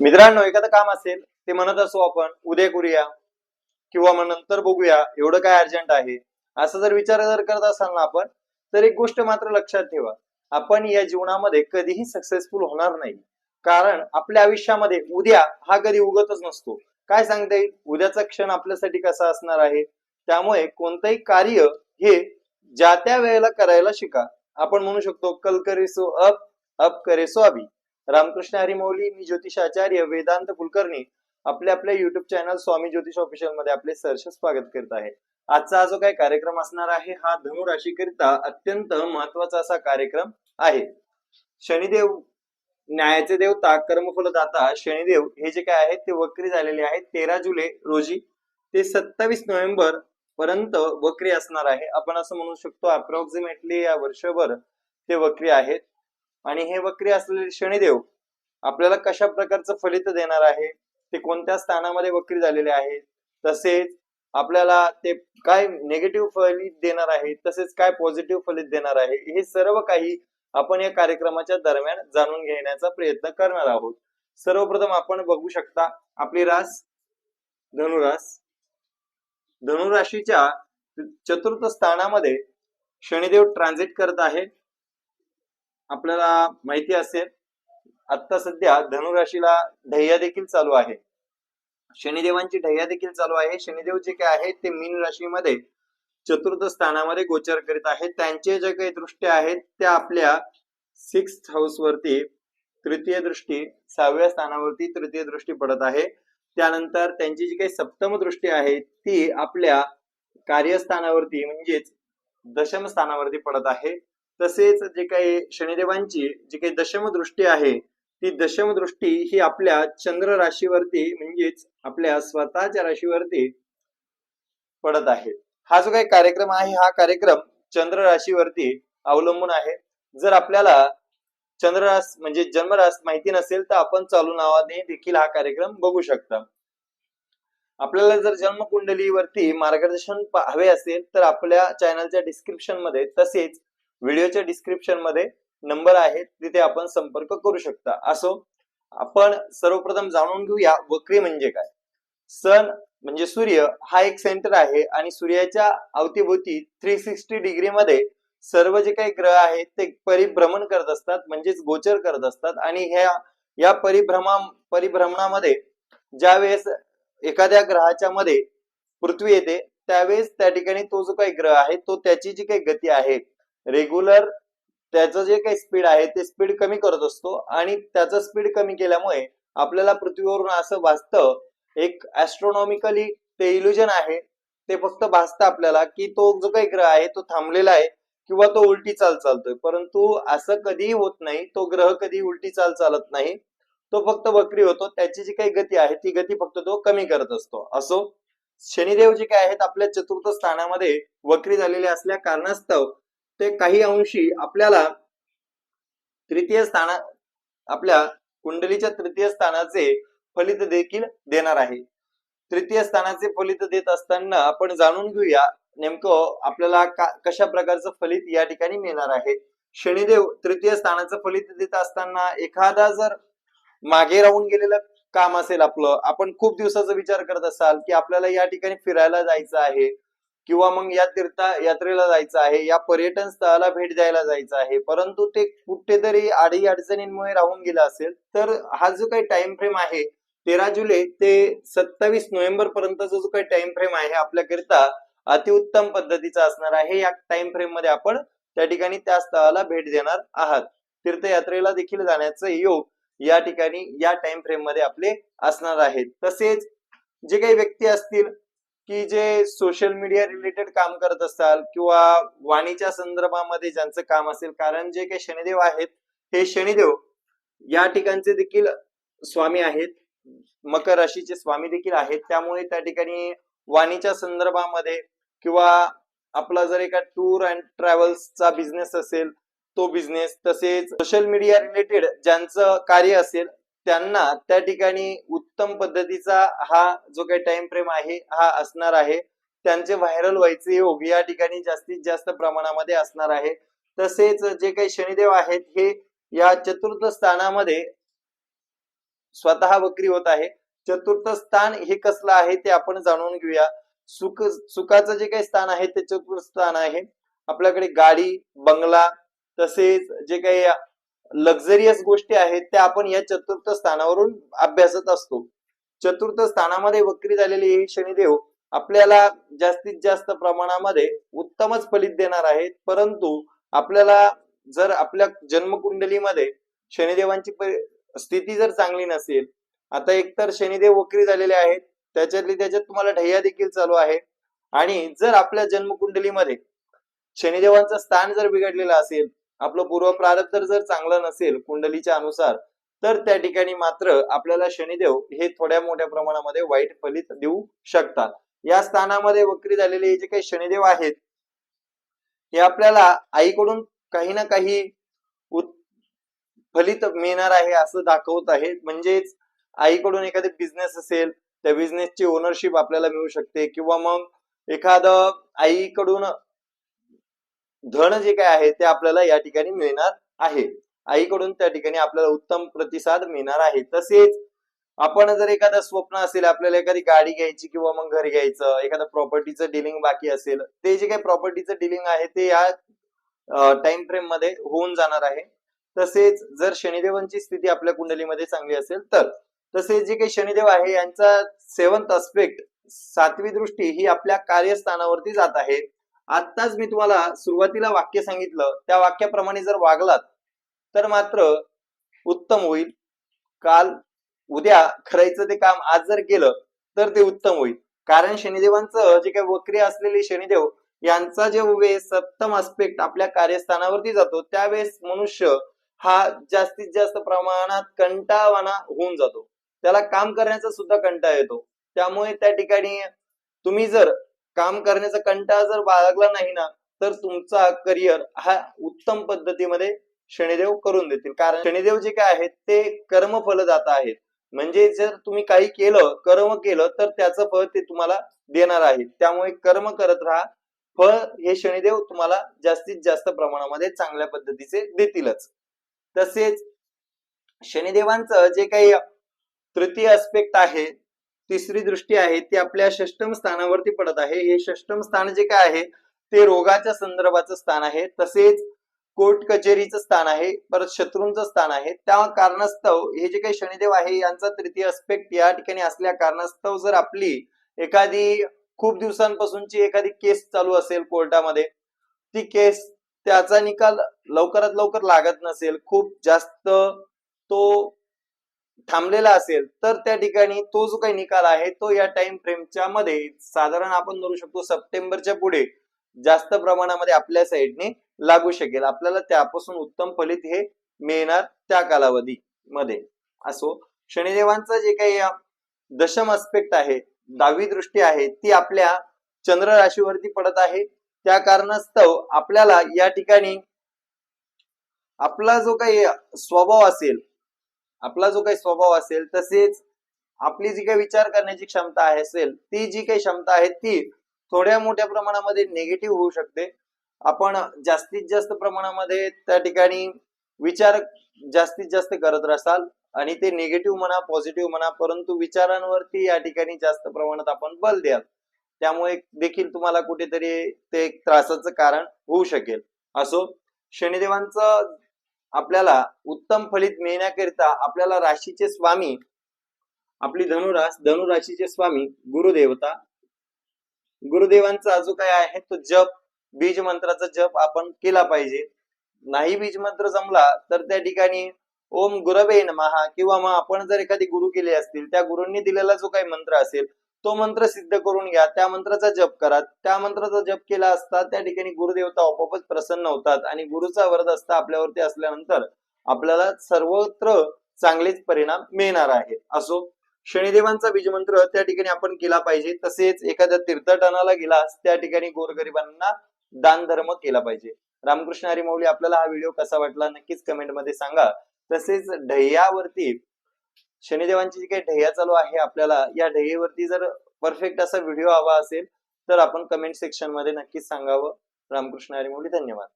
मित्रांनो एखादं काम असेल ते म्हणत असो आपण उद्या करूया किंवा मग नंतर बघूया एवढं काय अर्जंट आहे? असं जर विचार जर करत असाल ना आपण तर एक गोष्ट मात्र लक्षात ठेवा. आपण या जीवनामध्ये कधीही सक्सेसफुल होणार नाही. कारण आपल्या आयुष्यामध्ये उद्या हा कधी उगतच नसतो. काय सांगता येईल? उद्याचा क्षण आपल्यासाठी कसा असणार आहे? त्यामुळे कोणतंही कार्य हे ज्या त्या वेळेला करायला शिका. आपण म्हणू शकतो कल करे सो अप अप करे सो अभी. रामकृष्ण हरिमौली मी ज्योतिष आचार्य वेदांत कुलकर्णी. आपल्या आपल्या युट्यूब चॅनल स्वामी ज्योतिष ऑफिशियलमध्ये आपले सहर्ष स्वागत करत आहे. आजचा जो काही कार्यक्रम असणार आहे हा धनुराशीकरिता अत्यंत महत्त्वाचा असा कार्यक्रम आहे. शनिदेव न्यायाचे देवता कर्मफलदाता शनिदेव हे जे काय आहेत ते वक्री झालेले आहेत. तेरा जुलै रोजी ते सत्तावीस नोव्हेंबर पर्यंत वक्री असणार आहे. आपण असं म्हणू शकतो अप्रॉक्सिमेटली या वर्षभर ते वक्री आहेत. आणि हे वक्री असलेले शनिदेव आपल्याला कशा प्रकारचं फलित देणार आहे? ते कोणत्या स्थानामध्ये वक्री झालेले आहेत? तसेच आपल्याला ते काय निगेटिव्ह फलित देणार आहे? तसेच काय पॉझिटिव्ह फलित देणार आहे? हे सर्व काही आपण या कार्यक्रमाच्या दरम्यान जाणून घेण्याचा प्रयत्न करणार आहोत. सर्वप्रथम आपण बघू शकता आपली रास धनुरास. धनुराशीच्या चतुर्थ स्थानामध्ये शनिदेव ट्रान्झिट करत आहे. आपल्याला माहिती असेल आता सध्या धनुराशीला ढय्या देखील चालू आहे. शनिदेवांची ढय्या देखील चालू आहे. शनिदेव जे काय आहेत ते मीन राशीमध्ये चतुर्थ स्थानामध्ये गोचर करीत आहेत. त्यांचे जे काही दृष्ट्या आहेत त्या आपल्या सिक्स हाऊस वरती तृतीय दृष्टी सहाव्या स्थानावरती तृतीय दृष्टी पडत आहे. त्यानंतर त्यांची जी काही सप्तम दृष्टी आहे ती आपल्या कार्यस्थानावरती म्हणजेच दशम स्थानावरती पडत आहे. तसेच जे काही शनिदेवांची जी काही दशम दृष्टी आहे ती दशम दृष्टी ही आपल्या चंद्र राशीवरती म्हणजेच आपल्या स्वतःच्या राशीवरती पडत आहे. हा जो काही कार्यक्रम आहे हा कार्यक्रम चंद्र राशीवरती अवलंबून आहे. जर आपल्याला चंद्ररास म्हणजे जन्मरास माहिती नसेल तर आपण चालू नावाने देखील हा कार्यक्रम बघू शकता. आपल्याला जर जन्मकुंडलीवरती मार्गदर्शन हवे असेल तर आपल्या चॅनलच्या डिस्क्रिप्शनमध्ये तसेच व्हिडिओच्या डिस्क्रिप्शनमध्ये नंबर आहेत तिथे आपण संपर्क करू शकता. असो आपण सर्वप्रथम जाणून घेऊया वक्री म्हणजे काय? सन म्हणजे सूर्य हा एक सेंटर आहे आणि सूर्याच्या अवतीभोवती थ्री सिक्स्टी डिग्री मध्ये सर्व जे काही ग्रह आहेत ते परिभ्रमण करत असतात म्हणजेच गोचर करत असतात. आणि ह्या या परिभ्रमा परिभ्रमणामध्ये ज्या वेळेस एखाद्या ग्रहाच्या मध्ये पृथ्वी येते त्यावेळेस त्या ठिकाणी तो जो काही ग्रह आहे तो त्याची जी काही गती आहे रेग्युलर त्याचं जे काही स्पीड आहे ते स्पीड कमी करत असतो. आणि त्याचं स्पीड कमी केल्यामुळे आपल्याला पृथ्वीवरून असं भासतं एक ऍस्ट्रॉनॉमिकली ते इल्युजन आहे. ते फक्त भासतं आपल्याला की तो जो काही ग्रह आहे तो थांबलेला आहे किंवा तो उलटी चाल चालतोय. परंतु असं कधीही होत नाही. तो ग्रह कधी उलटी चाल चालत नाही. तो फक्त वक्री होतो. त्याची जी काही गती आहे ती गती फक्त तो कमी करत असतो. असो. शनिदेव जे काय आहेत आपल्या चतुर्थ स्थानामध्ये वक्री झालेले असल्या कारणास्तव ते काही अंशी आपल्याला तृतीय स्थाना आपल्या कुंडलीच्या तृतीय स्थानाचे फलित देखील देणार आहे. तृतीय स्थानाचे फलित देत असताना आपण जाणून घेऊया नेमकं आपल्याला कशा प्रकारचं फलित या ठिकाणी मिळणार आहे. शनिदेव तृतीय स्थानाचं फलित देत असताना एखादा जर मागे राहून गेलेलं काम असेल आपलं आपण खूप दिवसाचा विचार करत असाल की आपल्याला या ठिकाणी फिरायला जायचं आहे. किंवा मग या तीर्थ यात्रेला जायचं आहे या पर्यटन स्थळाला भेट द्यायला जायचं आहे परंतु ते कुठेतरी आडी अडचणींमुळे राहून गेलं असेल तर हा जो काही टाइम फ्रेम आहे तेरा जुलै ते सत्तावीस नोव्हेंबर पर्यंतचा जो काही टाइम फ्रेम आहे आपल्याकरिता अतिउत्तम पद्धतीचा असणार आहे या टाइम फ्रेममध्ये आपण त्या ठिकाणी त्या स्थळाला भेट देणार आहात. तीर्थयात्रेला देखील जाण्याचं योग या ठिकाणी या टाइम फ्रेममध्ये आपले असणार आहेत. तसेच जे काही व्यक्ती असतील की जे सोशल मीडिया रिलेटेड काम करत असाल किंवा वाणीच्या संदर्भामध्ये ज्यांचं काम असेल कारण जे काही शनिदेव आहेत हे शनिदेव या ठिकाणचे देखील स्वामी आहेत. मकर राशीचे स्वामी देखील आहेत. त्यामुळे त्या ठिकाणी वाणीच्या संदर्भामध्ये किंवा आपला जर एका टूर अँड ट्रॅव्हल्सचा बिझनेस असेल तो बिझनेस तसेच सोशल मीडिया रिलेटेड ज्यांचं कार्य असेल त्यांना त्या ठिकाणी उत्तम पद्धतीचा हा जो काही टाइम फ्रेम आहे हा असणार आहे. त्यांचे व्हायरल व्हायचे योग या ठिकाणी जास्तीत जास्त प्रमाणामध्ये असणार आहे. तसेच जे काही शनिदेव आहेत हे या चतुर्थ स्थानामध्ये स्वतः वक्री होत आहे. चतुर्थ स्थान हे कसलं आहे ते आपण जाणून घेऊया. सुख सुखाचं जे काही स्थान आहे ते चतुर्थ स्थान आहे. आपल्याकडे गाडी बंगला तसेच जे काही लक्झरियस गोष्टी आहेत त्या आपण या चतुर्थ स्थानावरून अभ्यासत असतो. चतुर्थ स्थानामध्ये वक्री झालेले हे शनिदेव आपल्याला जास्तीत जास्त प्रमाणामध्ये उत्तमच फलित देणार आहेत. परंतु आपल्याला जर आपल्या जन्मकुंडलीमध्ये शनिदेवांची स्थिती जर चांगली नसेल आता एकतर शनिदेव वक्री झालेले आहेत त्याच्यातली त्याच्यात तुम्हाला ढैया देखील चालू आहे. आणि जर आपल्या जन्मकुंडलीमध्ये शनिदेवांचं स्थान जर बिघडलेलं असेल आपलं पूर्व प्रारब्ध जर चांगलं नसेल कुंडलीच्या अनुसार तर त्या ठिकाणी मात्र आपल्याला शनिदेव हे थोड्या मोठ्या प्रमाणामध्ये वाईट फलित देऊ शकतात. या स्थानामध्ये वक्री झालेले हे जे काही शनिदेव आहेत हे आपल्याला आईकडून काही ना काही फलित मिळणार आहे असं दाखवत आहे म्हणजेच आईकडून एखादे बिझनेस असेल त्या बिझनेसची ओनरशिप आपल्याला मिळू शकते. किंवा मग एखादं आईकडून धन जे काय आहे ते आपल्याला या ठिकाणी मिळणार आहे. आईकडून त्या ठिकाणी आपल्याला उत्तम प्रतिसाद मिळणार आहे. तसेच आपण जर एखादं स्वप्न असेल आपल्याला एखादी गाडी घ्यायची किंवा मग घर घ्यायचं एखादं प्रॉपर्टीचं डिलिंग बाकी असेल ते जे काही प्रॉपर्टीचं डिलिंग आहे ते या टाइम फ्रेममध्ये होऊन जाणार आहे. तसेच जर शनिदेवांची स्थिती आपल्या कुंडलीमध्ये चांगली असेल तर. तसेच जे काही शनिदेव आहे यांचा सेवन्थ अस्पेक्ट सातवी दृष्टी ही आपल्या कार्यस्थानावरती जात आहे. आत्ताच मी तुम्हाला सुरुवातीला वाक्य सांगितलं. त्या वाक्याप्रमाणे जर वागलात तर मात्र उत्तम होईल. काल उद्या खरायचं ते काम आज जर केलं तर ते उत्तम होईल. कारण शनिदेवांचं जे काही वक्री असलेले शनिदेव यांचा जे वेळेस सप्तम आस्पेक्ट आपल्या कार्यस्थानावरती जातो त्यावेळेस मनुष्य हा जास्तीत जास्त प्रमाणात कंटाळवाना होऊन जातो. त्याला काम करण्याचा सुद्धा कंटाळा येतो. त्यामुळे त्या ठिकाणी तुम्ही जर काम करण्याचा कंटाळा जर बाळगला नाही ना तर तुमचा करिअर हा उत्तम पद्धतीमध्ये शनिदेव करून देतील. कारण शनिदेव जे काय आहेत ते कर्मफलदाता आहेत. म्हणजे जर तुम्ही काही केलं कर्म केलं तर त्याचं फळ ते तुम्हाला देणार आहे त्यामुळे कर्म करत राहा. फळ हे शनिदेव तुम्हाला जास्तीत जास्त प्रमाणामध्ये चांगल्या पद्धतीचे देतीलच. तसेच शनिदेवांचं जे काही तृतीय अस्पेक्ट आहे तिसरी दृष्टी आहे ती आपल्या षष्टम स्थानावरती पडत आहे. हे षष्टम स्थान जे काय आहे ते रोगाच्या संदर्भाचं स्थान आहे. तसेच कोर्ट कचेरीचं स्थान आहे परत शत्रूंचं स्थान आहे. त्या कारणास्तव हे जे काही शनिदेव आहे यांचा तृतीय अस्पेक्ट या ठिकाणी असल्या कारणास्तव जर आपली एखादी खूप दिवसांपासूनची एखादी केस चालू असेल कोर्टामध्ये ती केस त्याचा निकाल लवकरात लवकर लागत नसेल खूप जास्त तो थांबलेला असेल तर त्या ठिकाणी तो जो काही निकाल आहे तो या टाइम फ्रेमच्या मध्ये साधारण आपण धरू शकतो सप्टेंबरच्या पुढे जास्त प्रमाणामध्ये आपल्या साईडने लागू शकेल. आपल्याला त्यापासून उत्तम फलित हे मिळणार त्या कालावधी मध्ये. असो शनिदेवांचं जे काही दशम अस्पेक्ट आहे दहावी दृष्टी आहे ती आपल्या चंद्र राशीवरती पडत आहे. त्या कारणास्तव आपल्याला या ठिकाणी आपला जो काही स्वभाव असेल आपला जो काही स्वभाव असेल तसेच आपली जी काही विचार करण्याची क्षमता आहे असेल ती जी काही क्षमता आहे ती थोड्या मोठ्या प्रमाणामध्ये निगेटिव्ह होऊ शकते. आपण जास्तीत जास्त प्रमाणामध्ये त्या ठिकाणी विचार जास्तीत जास्त करत असाल आणि ते निगेटिव्ह म्हणा पॉझिटिव्ह म्हणा परंतु विचारांवरती या ठिकाणी जास्त प्रमाणात आपण बल द्याल. त्यामुळे देखील तुम्हाला कुठेतरी ते एक त्रासाचं कारण होऊ शकेल. असो शनिदेवांचं आपल्याला उत्तम फलित मिळण्याकरिता आपल्याला राशीचे स्वामी आपली धनुरास धनुराशीचे स्वामी गुरुदेवता. गुरुदेवांचा जो काय आहे तो जप बीज मंत्राचा जप आपण केला पाहिजे. नाही बीज मंत्र जमला तर त्या ठिकाणी ओम गुरवे महा किंवा मग आपण जर एखादी गुरु केले असतील त्या गुरूंनी दिलेला जो काही मंत्र असेल तो मंत्र सिद्ध करून घ्या त्या मंत्राचा जप करा. त्या मंत्राचा जप केला असता त्या ठिकाणी गुरुदेवता आपोआपच प्रसन्न होतात आणि गुरुचा वरद असता आपल्यावरती असल्यानंतर आपल्याला सर्वत्र चांगलेच परिणाम मिळणार आहेत. असो शनिदेवांचा बीजमंत्र त्या ठिकाणी आपण केला पाहिजे तसेच एखाद्या तीर्थटनाला गेलास त्या ठिकाणी गोरगरिबांना दान धर्म केला पाहिजे. रामकृष्ण हरिमौली आपल्याला हा व्हिडिओ कसा वाटला नक्कीच कमेंटमध्ये सांगा. तसेच ढय्यावरती शनिदेवांची जी काही ढय्या चालू आहे आपल्याला या ढय्येवरती जर परफेक्ट असा व्हिडिओ हवा असेल तर आपण कमेंट सेक्शनमध्ये नक्कीच सांगावं. रामकृष्ण हरिमोली धन्यवाद.